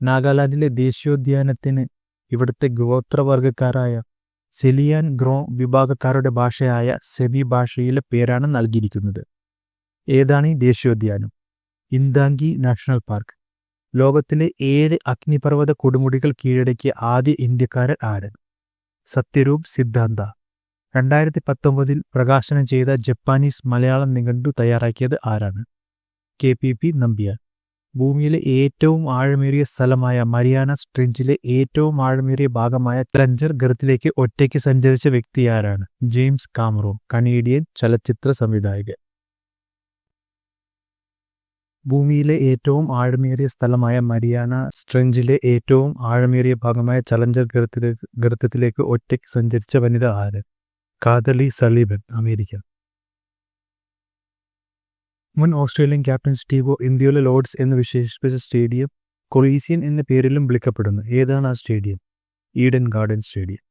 നാഗാലാൻഡിലെ ദേശീയോദ്യാനത്തിന് ഇവിടുത്തെ ഗോത്രവർഗക്കാരായ സെലിയാൻ ഗ്രോ വിഭാഗക്കാരുടെ ഭാഷയായ സെബി ഭാഷയിലെ പേരാണ് നൽകിയിരിക്കുന്നത്. ഏതാണ് ഈ ദേശീയോദ്യാനം? Intanki national park. ലോകത്തിലെ ഏഴ് അഗ്നിപർവത കൊടുമുടികൾ കീഴടക്കിയ ആദ്യ ഇന്ത്യക്കാരൻ ആരൻ സത്യരൂപ് സിദ്ധാന്ത. രണ്ടായിരത്തി പത്തൊമ്പതിൽ പ്രകാശനം ചെയ്ത ജപ്പാനീസ് മലയാളം നിഘണ്ടു തയ്യാറാക്കിയത് ആരാണ്? K P P Nambiar. ഭൂമിയിലെ ഏറ്റവും ആഴമേറിയ സ്ഥലമായ മരിയാന സ്ട്രിഞ്ചിലെ ഏറ്റവും ആഴമേറിയ ഭാഗമായ ട്രഞ്ചർ ഗർത്തിലേക്ക് ഒറ്റയ്ക്ക് സഞ്ചരിച്ച വ്യക്തി ആരാണ്? ജെയിംസ് കാമറോ കനേഡിയൻ ചലച്ചിത്ര സംവിധായകൻ. ഭൂമിയിലെ ഏറ്റവും ആഴമേറിയ സ്ഥലമായ മരിയാന സ്ട്രിഞ്ചിലെ ഏറ്റവും ആഴമേറിയ ഭാഗമായ ചലഞ്ചർ ഗർത്തത്തിലേക്ക് ഒറ്റയ്ക്ക് സഞ്ചരിച്ച വനിത ആര്? കാതലി സലീബൻ അമേരിക്ക മുൻ ഓസ്ട്രേലിയൻ ക്യാപ്റ്റൻ സ്റ്റീവോ ഇന്ത്യയിലെ ലോർഡ്സ് എന്ന് വിശേഷിപ്പിച്ച സ്റ്റേഡിയം കൊളീസിയൻ എന്ന പേരിലും വിളിക്കപ്പെടുന്നു. ഏതാണ് ആ സ്റ്റേഡിയം? Eden garden stadium.